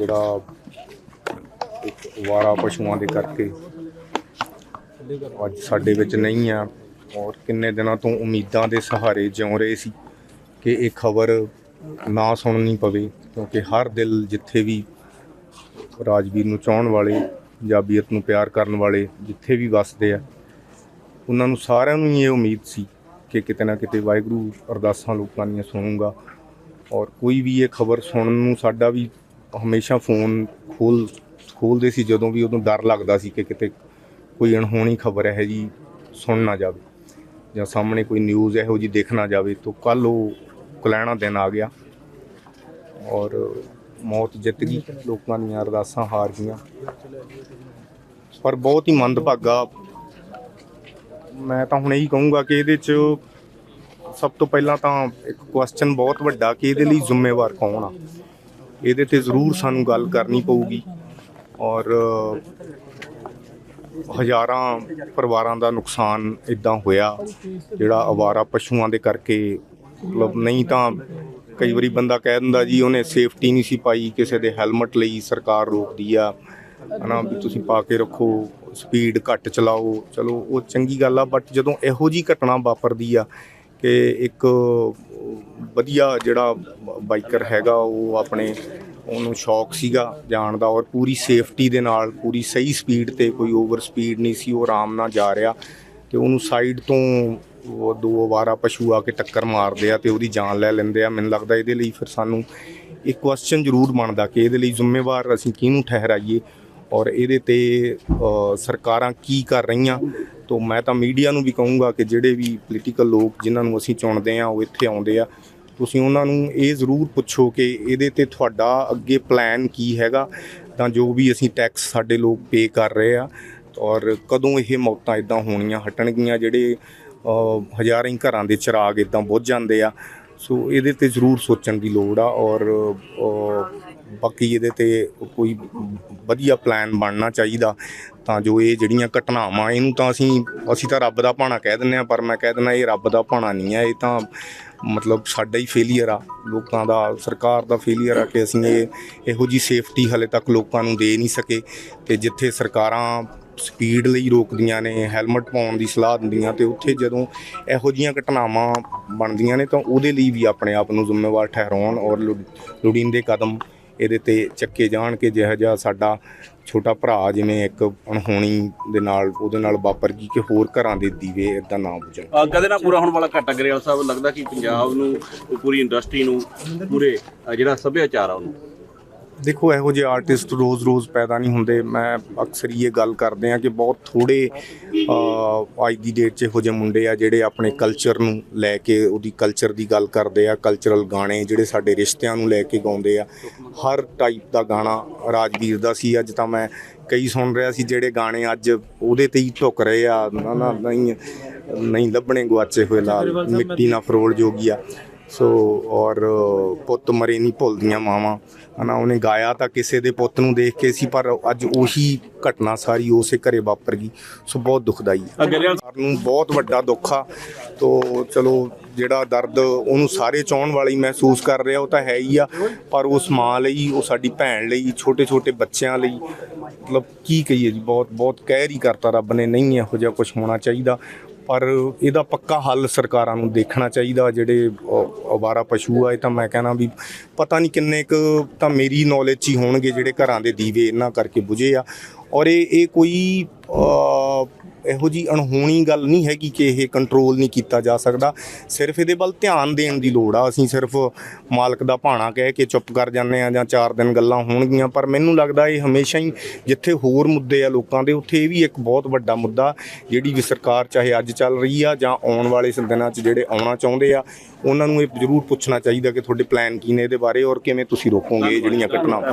ਜਿਹੜਾ ਇੱਕ ਵਾਰਾ ਪਸ਼ੂਆਂ ਦੇ ਕਰਕੇ ਅੱਜ ਸਾਡੇ ਵਿੱਚ ਨਹੀਂ ਆ। ਔਰ ਕਿੰਨੇ ਦਿਨਾਂ ਤੋਂ ਉਮੀਦਾਂ ਦੇ ਸਹਾਰੇ ਜਿਉ ਰਹੇ ਸੀ ਕਿ ਇਹ ਖਬਰ ਨਾ ਸੁਣਨੀ ਪਵੇ, ਕਿਉਂਕਿ ਹਰ ਦਿਲ ਜਿੱਥੇ ਵੀ ਰਾਜਵੀਰ ਨੂੰ ਚਾਹਣ ਵਾਲੇ ਪੰਜਾਬੀਅਤ ਨੂੰ ਪਿਆਰ ਕਰਨ ਵਾਲੇ ਜਿੱਥੇ ਵੀ ਵੱਸਦੇ ਆ, ਉਹਨਾਂ ਨੂੰ ਸਾਰਿਆਂ ਨੂੰ ਹੀ ਇਹ ਉਮੀਦ ਸੀ ਕਿ ਕਿਤੇ ਨਾ ਕਿਤੇ ਵਾਹਿਗੁਰੂ ਅਰਦਾਸਾਂ ਲੋਕਾਂ ਦੀਆਂ ਸੁਣੂਗਾ। ਔਰ ਕੋਈ ਵੀ ਇਹ ਖਬਰ ਸੁਣਨ ਨੂੰ ਸਾਡਾ ਵੀ ਹਮੇਸ਼ਾ ਫੋਨ ਖੋਲ ਖੋਲਦੇ ਸੀ, ਜਦੋਂ ਵੀ ਉਦੋਂ ਡਰ ਲੱਗਦਾ ਸੀ ਕਿ ਕਿਤੇ ਕੋਈ ਅਣਹੋਣੀ ਖਬਰ ਹੈ ਜੀ ਸੁਣ ਨਾ ਜਾਵੇ ਜਾਂ ਸਾਹਮਣੇ ਕੋਈ ਨਿਊਜ਼ ਇਹੋ ਜੀ ਦੇਖ ਨਾ ਜਾਵੇ ਤਾਂ ਕੱਲ ਉਹ ਕੁਲੈਣਾ ਦਿਨ ਆ ਗਿਆ ਔਰ ਮੌਤ ਜਿੱਤ ਗਈ, ਲੋਕਾਂ ਦੀਆਂ ਅਰਦਾਸਾਂ ਹਾਰ ਗਈਆਂ। ਪਰ ਬਹੁਤ ਹੀ ਮੰਦਭਾਗਾ ਮੈਂ ਤਾਂ ਹੁਣ ਇਹੀ ਕਹੂੰਗਾ ਕਿ ਇਹਦੇ 'ਚ ਸਭ ਤੋਂ ਪਹਿਲਾਂ ਤਾਂ ਇੱਕ ਕੁਐਸਚਨ ਬਹੁਤ ਵੱਡਾ ਕਿ ਇਹਦੇ ਲਈ ਜ਼ਿੰਮੇਵਾਰ ਕੌਣ ਆ? ਇਹਦੇ ਤੇ ਜ਼ਰੂਰ ਸਾਨੂੰ ਗੱਲ ਕਰਨੀ ਪਊਗੀ ਔਰ ਹਜ਼ਾਰਾਂ ਪਰਿਵਾਰਾਂ ਦਾ ਨੁਕਸਾਨ ਇਦਾਂ ਹੋਇਆ, ਜਿਹੜਾ ਅਵਾਰਾ ਪਸ਼ੂਆਂ ਦੇ ਕਰਕੇ, ਮਤਲਬ ਨਹੀਂ ਤਾਂ ਕਈ ਵਾਰੀ ਬੰਦਾ ਕਹਿ ਦਿੰਦਾ ਜੀ, ਉਹਨੇ ਸੇਫਟੀ ਨਹੀਂ ਸੀ ਪਾਈ, ਕਿਸੇ ਦੇ ਹੈਲਮਟ ਲਈ ਸਰਕਾਰ ਰੋਕਦੀ ਆ, ਹਨਾ, ਵੀ ਤੁਸੀਂ ਪਾ ਕੇ ਰੱਖੋ ਸਪੀਡ ਘੱਟ ਚਲਾਓ, ਚਲੋ, ਉਹ ਚੰਗੀ ਗੱਲ ਆ ਬਟ ਜਦੋਂ ਇਹੋ ਜੀ ਘਟਨਾ ਵਾਪਰਦੀ ਆ ਕਿ ਇੱਕ ਵਧੀਆ ਜਿਹੜਾ ਬਾਈਕਰ ਹੈਗਾ, ਉਹ ਆਪਣੇ ਉਹਨੂੰ ਸ਼ੌਕ ਸੀਗਾ ਜਾਣ ਦਾ ਔਰ ਪੂਰੀ ਸੇਫਟੀ ਦੇ ਨਾਲ, ਪੂਰੀ ਸਹੀ ਸਪੀਡ ਤੇ ਕੋਈ ਓਵਰ ਸਪੀਡ ਨਹੀਂ ਸੀ, ਉਹ ਆਰਾਮ ਨਾਲ ਜਾ ਰਿਹਾ ਤੇ ਉਹਨੂੰ ਸਾਈਡ ਤੋਂ ਉਹ ਦੋ ਵਾਰਾ ਪਸ਼ੂ ਆ ਕੇ ਟੱਕਰ ਮਾਰਦੇ ਆ ਤੇ ਉਹਦੀ ਜਾਨ ਲੈ ਲੈਂਦੇ ਆ। ਮੈਨੂੰ ਲੱਗਦਾ ਇਹਦੇ ਲਈ ਫਿਰ ਸਾਨੂੰ ਇੱਕ ਕੁਐਸਚਨ ਜ਼ਰੂਰ ਬਣਦਾ ਕਿ ਇਹਦੇ ਲਈ ਜ਼ਿੰਮੇਵਾਰ ਅਸੀਂ ਕਿਹਨੂੰ ਠਹਿਰਾਈਏ ਔਰ ਇਹਦੇ ਤੇ ਸਰਕਾਰਾਂ ਕੀ ਕਰ ਰਹੀਆਂ। ਤੋਂ ਮੈਂ ਤਾਂ ਮੀਡੀਆ ਨੂੰ ਵੀ ਕਹੂੰਗਾ ਕਿ ਜਿਹੜੇ ਵੀ ਪੋਲੀਟੀਕਲ ਲੋਕ ਜਿਨ੍ਹਾਂ ਨੂੰ ਅਸੀਂ ਚੁਣਦੇ ਆ ਉਹ ਇੱਥੇ ਆਉਂਦੇ ਆ। ਤੁਸੀਂ ਉਹਨਾਂ ਨੂੰ ਇਹ ਜ਼ਰੂਰ ਪੁੱਛੋ ਕਿ ਇਹਦੇ ਤੇ ਤੁਹਾਡਾ ਅੱਗੇ ਪਲਾਨ ਕੀ ਹੈਗਾ? ਤਾਂ ਜੋ ਵੀ ਅਸੀਂ ਟੈਕਸ ਸਾਡੇ ਲੋਕ ਪੇ ਕਰ ਰਹੇ ਆ ਔਰ ਕਦੋਂ ਇਹ ਮੌਤਾਂ ਇਦਾਂ ਹੋਣੀਆਂ, ਹਟਣਗੀਆਂ, ਜਿਹੜੇ ਹਜ਼ਾਰਾਂ ਹੀ ਘਰਾਂ ਦੇ ਚਿਰਾਗ ਇਦਾਂ ਬੁੱਝ ਜਾਂਦੇ ਆ। ਸੋ ਇਹਦੇ ਤੇ ਜ਼ਰੂਰ ਸੋਚਣ ਦੀ ਲੋੜ ਆ ਔਰ ਬਾਕੀ ਇਹਦੇ ਤੇ ਕੋਈ ਵਧੀਆ ਪਲਾਨ ਬਣਨਾ ਚਾਹੀਦਾ। ਤਾਂ ਜੋ ਇਹ ਜਿਹੜੀਆਂ ਘਟਨਾਵਾਂ, ਇਹਨੂੰ ਤਾਂ ਅਸੀਂ ਅਸੀਂ ਤਾਂ ਰੱਬ ਦਾ ਭਾਣਾ ਕਹਿ ਦਿੰਦੇ ਆ ਪਰ ਮੈਂ ਕਹਿ ਦਿੰਦਾ ਇਹ ਰੱਬ ਦਾ ਭਾਣਾ ਨਹੀਂ ਹੈ, ਇਹ ਤਾਂ ਮਤਲਬ ਸਾਡਾ ਹੀ ਫੇਲੀਅਰ ਆ। ਲੋਕਾਂ ਦਾ, ਸਰਕਾਰ ਦਾ ਫੇਲੀਅਰ ਆ ਕਿ ਅਸੀਂ ਇਹ, ਇਹੋ ਜੀ ਸੇਫਟੀ ਹਲੇ ਤੱਕ ਲੋਕਾਂ ਨੂੰ ਦੇ ਨਹੀਂ ਸਕੇ ਤੇ ਜਿੱਥੇ ਸਰਕਾਰਾਂ ਸਪੀਡ ਲਈ ਰੋਕਦੀਆਂ ਨੇ ਹੈਲਮਟ ਪਾਉਣ ਦੀ ਸਲਾਹ ਦਿੰਦੀਆਂ ਤੇ ਉੱਥੇ ਜਦੋਂ ਇਹੋ ਜੀਆਂ ਘਟਨਾਵਾਂ ਬਣਦੀਆਂ ਨੇ ਤਾਂ ਉਹਦੇ ਲਈ ਵੀ ਆਪਣੇ ਆਪ ਨੂੰ ਜ਼ਿੰਮੇਵਾਰ ਠਹਿਰਾਉਣ ਔਰ ਲੁ- ਲੋੜੀਂਦੇ ਕਦਮ ਇਹਦੇ ਤੇ ਚੱਕੇ ਜਾਣ ਕੇ ਜਿਹੋ ਜਿਹਾ ਸਾਡਾ ਛੋਟਾ ਭਰਾ ਜਿਵੇਂ ਇੱਕ ਅਣਹੋਣੀ ਦੇ ਨਾਲ, ਉਹਦੇ ਨਾਲ ਵਾਪਰ ਗਈ ਕਿ ਹੋਰ ਘਰਾਂ ਦੇ ਦੀਵੇ ਇਦਾਂ ਨਾ ਬੁਝਣ। ਕਦੇ ਨਾ ਪੂਰਾ ਹੋਣ ਵਾਲਾ ਘਾਟਾ ਗਰੇਵਾਲ ਸਾਹਿਬ, ਲੱਗਦਾ ਕਿ ਪੰਜਾਬ ਨੂੰ, ਪੂਰੀ ਇੰਡਸਟਰੀ ਨੂੰ, ਪੂਰੇ ਜਿਹੜਾ ਸੱਭਿਆਚਾਰ ਆ ਉਹਨੂੰ। ਦੇਖੋ, ਇਹੋ ਜਿਹੇ ਆਰਟਿਸਟ ਰੋਜ਼-ਰੋਜ਼ ਪੈਦਾ ਨਹੀਂ ਹੁੰਦੇ। ਮੈਂ ਅਕਸਰ ਹੀ ਇਹ ਗੱਲ ਕਰਦੇ ਆ ਕਿ ਬਹੁਤ ਥੋੜੇ ਅੱਜ ਦੀ ਡੇਟ 'ਚ ਇਹੋ ਜਿਹੇ ਮੁੰਡੇ ਆ ਜਿਹੜੇ ਆਪਣੇ ਕਲਚਰ ਨੂੰ ਲੈ ਕੇ, ਉਹਦੀ ਕਲਚਰ ਦੀ ਗੱਲ ਕਰਦੇ ਆ ਕਲਚਰਲ ਗਾਣੇ ਜਿਹੜੇ ਸਾਡੇ ਰਿਸ਼ਤਿਆਂ ਨੂੰ ਲੈ ਕੇ ਗਾਉਂਦੇ ਆ। ਹਰ ਟਾਈਪ ਦਾ ਗਾਣਾ ਰਾਜਵੀਰ ਦਾ ਸੀ। ਅੱਜ ਤਾਂ ਮੈਂ ਕਈ ਸੁਣ ਰਿਹਾ ਸੀ ਜਿਹੜੇ ਗਾਣੇ ਅੱਜ ਉਹਦੇ ਤੇ ਹੀ ਢੁੱਕ ਰਹੇ ਆ। ਨਾ ਨਾ, ਨਹੀਂ ਨਹੀਂ ਲੱਭਣੇ ਗਵਾਚੇ ਹੋਏ ਲਾਲ। ਮਿੱਟੀ ਨਾ ਫਰੋਲ ਜੋਗੀ ਆ। ਸੋ ਔਰ ਪੁੱਤ ਮਰੇ ਨਹੀਂ ਭੁੱਲਦੀਆਂ ਮਾਵਾਂ। ਹਨਾ ਉਹਨੇ ਗਾਇਆ ਤਾਂ ਕਿਸੇ ਦੇ ਪੁੱਤ ਨੂੰ ਦੇਖ ਕੇ ਸੀ ਪਰ ਅੱਜ ਉਹੀ ਘਟਨਾ ਸਾਰੀ ਉਸੇ ਘਰੇ ਵਾਪਰ ਗਈ। ਸੋ ਬਹੁਤ ਦੁਖਦਾਈ ਹੈ। ਨੂੰ ਬਹੁਤ ਵੱਡਾ ਦੁੱਖ ਆ। ਤੋ ਚਲੋ ਜਿਹੜਾ ਦਰਦ ਉਹਨੂੰ ਸਾਰੇ ਚਾਹਣ ਵਾਲੇ ਮਹਿਸੂਸ ਕਰ ਰਿਹਾ ਉਹ ਤਾਂ ਹੈ ਹੀ ਆ। ਪਰ ਉਸ ਮਾਂ ਲਈ ਉਹ ਸਾਡੀ ਭੈਣ ਲਈ ਛੋਟੇ ਛੋਟੇ ਬੱਚਿਆਂ ਲਈ ਮਤਲਬ ਕੀ ਕਹੀਏ ਜੀ ਬਹੁਤ ਬਹੁਤ ਕਹਿਰ ਹੀ ਕਰਤਾ ਰੱਬ ਨੇ ਨਹੀਂ ਇਹੋ ਜਿਹਾ ਕੁਝ ਹੋਣਾ ਚਾਹੀਦਾ। ਪਰ ਇਹਦਾ ਪੱਕਾ ਹੱਲ ਸਰਕਾਰਾਂ ਨੂੰ ਦੇਖਣਾ ਚਾਹੀਦਾ, ਜਿਹੜੇ ਅਵਾਰਾ ਪਸ਼ੂ ਆ, ਇਹ ਤਾਂ ਮੈਂ ਕਹਿਣਾ ਵੀ ਪਤਾ ਨਹੀਂ ਕਿੰਨੇ ਕੁ ਤਾਂ ਮੇਰੀ ਨੌਲੇਜ 'ਚ ਹੀ ਹੋਣਗੇ ਜਿਹੜੇ ਘਰਾਂ ਦੇ ਦੀਵੇ ਇਹਨਾਂ ਕਰਕੇ ਬੁਝੇ ਆ। ਔਰ ਇਹ ਇਹ ਕੋਈ ਇਹੋ ਜੀ ਅਣਹੋਣੀ ਗੱਲ ਨਹੀਂ ਹੈਗੀ ਕਿ ਇਹ ਕੰਟਰੋਲ ਨਹੀਂ ਕੀਤਾ ਜਾ ਸਕਦਾ। ਸਿਰਫ ਇਹਦੇ ਵੱਲ ਧਿਆਨ ਦੇਣ ਦੀ ਲੋੜ ਆ। ਅਸੀਂ ਸਿਰਫ ਮਾਲਕ ਦਾ ਭਾਣਾ ਕਹਿ ਕੇ ਚੁੱਪ ਕਰ ਜਾਂਦੇ ਆ ਜਾਂ ਚਾਰ ਦਿਨ ਗੱਲਾਂ ਹੋਣਗੀਆਂ, ਪਰ ਮੈਨੂੰ ਲੱਗਦਾ ਇਹ ਹਮੇਸ਼ਾ ਹੀ ਜਿੱਥੇ ਹੋਰ ਮੁੱਦੇ ਆ ਲੋਕਾਂ ਦੇ, ਉੱਥੇ ਇਹ ਵੀ ਇੱਕ ਬਹੁਤ ਵੱਡਾ ਮੁੱਦਾ ਜਿਹੜੀ ਵੀ ਸਰਕਾਰ ਚਾਹੇ ਅੱਜ ਚੱਲ ਰਹੀ ਆ ਜਾਂ ਆਉਣ ਵਾਲੇ ਦਿਨਾਂ 'ਚ ਜਿਹੜੇ ਆਉਣਾ ਚਾਹੁੰਦੇ ਆ, ਉਹਨਾਂ ਨੂੰ ਇਹ ਜ਼ਰੂਰ ਪੁੱਛਣਾ ਚਾਹੀਦਾ ਕਿ ਤੁਹਾਡੇ ਪਲਾਨ ਕੀ ਨੇ ਇਹਦੇ ਬਾਰੇ ਔਰ ਕਿਵੇਂ ਤੁਸੀਂ ਰੋਕੋਗੇ ਇਹ ਜਿਹੜੀਆਂ ਘਟਨਾਵਾਂ।